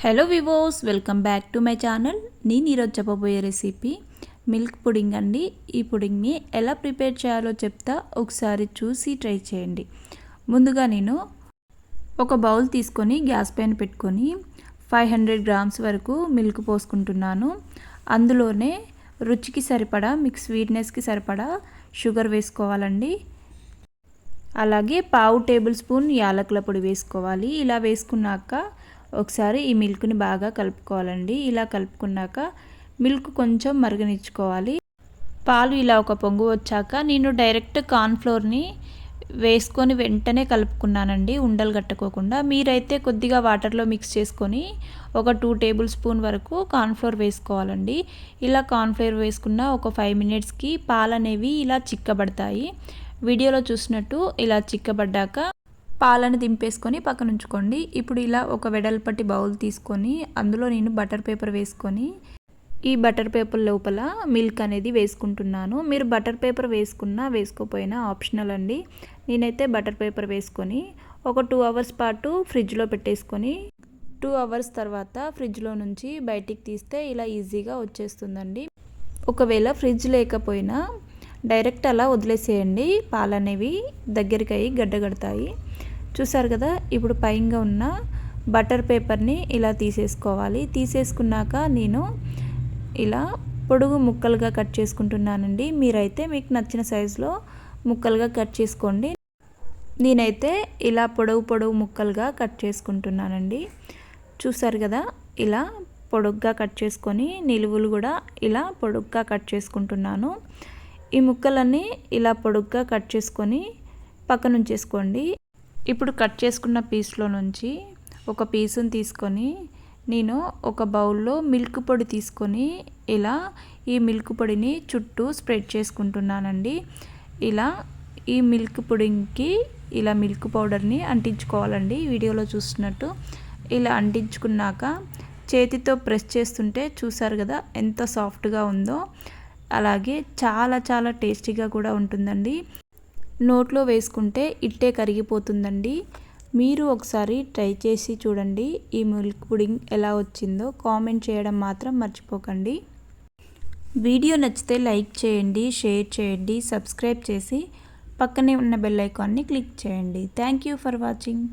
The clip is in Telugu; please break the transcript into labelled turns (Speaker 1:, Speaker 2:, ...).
Speaker 1: Hello వివోస్ welcome back to my channel నేను ఈరోజు చెప్పబోయే రెసిపీ మిల్క్ పుడింగ్ అండి. ఈ పుడింగ్ని ఎలా ప్రిపేర్ చేయాలో చెప్తా ఒకసారి చూసి ట్రై చేయండి. ముందుగా నేను ఒక బౌల్ తీసుకొని గ్యాస్ పైన పెట్టుకొని ఫైవ్ హండ్రెడ్ గ్రామ్స్ వరకు మిల్క్ పోసుకుంటున్నాను. అందులోనే రుచికి సరిపడా మీకు స్వీట్నెస్కి సరిపడా షుగర్ వేసుకోవాలండి. అలాగే పావు టేబుల్ స్పూన్ యాలకుల పొడి వేసుకోవాలి. ఇలా వేసుకున్నాక ఒకసారి ఈ మిల్క్ని బాగా కలుపుకోవాలండి. ఇలా కలుపుకున్నాక మిల్క్ కొంచెం మరగనిచ్చుకోవాలి. పాలు ఇలా ఒక పొంగు వచ్చాక నేను డైరెక్ట్ కార్న్ఫ్లోర్ని వేసుకొని వెంటనే కలుపుకున్నానండి. ఉండలు కట్టుకోకుండా. మీరైతే కొద్దిగా వాటర్లో మిక్స్ చేసుకొని ఒక టూ టేబుల్ స్పూన్ వరకు కార్న్ఫ్లోర్ వేసుకోవాలండి. ఇలా కార్న్ఫ్లోర్ వేసుకున్న ఒక ఫైవ్ మినిట్స్కి పాలు అనేవి ఇలా చిక్కబడతాయి. వీడియోలో చూసినట్టు ఇలా చిక్కబడ్డాక పాలను దింపేసుకొని పక్కన ఉంచుకోండి. ఇప్పుడు ఇలా ఒక వెడల్పట్టి బౌల్ తీసుకొని అందులో నేను బటర్ పేపర్ వేసుకొని ఈ బటర్ పేపర్ లోపల మిల్క్ అనేది వేసుకుంటున్నాను. మీరు బటర్ పేపర్ వేసుకున్నా వేసుకోపోయినా ఆప్షనల్ అండి. నేనైతే బటర్ పేపర్ వేసుకొని ఒక టూ అవర్స్ పాటు ఫ్రిడ్జ్లో పెట్టేసుకొని టూ అవర్స్ తర్వాత ఫ్రిడ్జ్లో నుంచి బయటికి తీస్తే ఇలా ఈజీగా వచ్చేస్తుందండి. ఒకవేళ ఫ్రిడ్జ్ లేకపోయినా డైరెక్ట్ అలా వదిలేసేయండి. పాలనేవి దగ్గరికి అయ్యి గడ్డగడతాయి. చూసారు కదా ఇప్పుడు పైగా ఉన్న బటర్ పేపర్ని ఇలా తీసేసుకోవాలి. తీసేసుకున్నాక నేను ఇలా పొడుగు ముక్కలుగా కట్ చేసుకుంటున్నానండి. మీరైతే మీకు నచ్చిన సైజులో ముక్కలుగా కట్ చేసుకోండి. నేనైతే ఇలా పొడవు పొడవు ముక్కలుగా కట్ చేసుకుంటున్నానండి. చూసారు కదా ఇలా పొడుగ్గా కట్ చేసుకొని నిలువులు కూడా ఇలా పొడుగ్గా కట్ చేసుకుంటున్నాను. ఈ ముక్కలన్నీ ఇలా పొడుగ్గా కట్ చేసుకొని పక్కనుంచేసుకోండి. ఇప్పుడు కట్ చేసుకున్న పీస్లో నుంచి ఒక పీసుని తీసుకొని నేను ఒక బౌల్లో మిల్క్ పొడి తీసుకొని ఇలా ఈ మిల్క్ పొడిని చుట్టూ స్ప్రెడ్ చేసుకుంటున్నానండి. ఇలా ఈ మిల్క్ పొడికి ఇలా మిల్క్ పౌడర్ని అంటించుకోవాలండి. వీడియోలో చూస్తున్నట్టు ఇలా అంటించుకున్నాక చేతితో ప్రెస్ చేస్తుంటే చూసారు కదా ఎంత సాఫ్ట్గా ఉందో. అలాగే చాలా చాలా టేస్టీగా కూడా ఉంటుందండి. నోట్లో వేసుకుంటే ఇట్టే కరిగిపోతుందండి. మీరు ఒకసారి ట్రై చేసి చూడండి. ఈ మిల్క్ పుడింగ్ ఎలా వచ్చిందో కామెంట్ చేయడం మాత్రం మర్చిపోకండి. వీడియో నచ్చితే లైక్ చేయండి షేర్ చేయండి సబ్స్క్రైబ్ చేసి పక్కనే ఉన్న బెల్ ఐకాన్ని క్లిక్ చేయండి. Thank you for watching.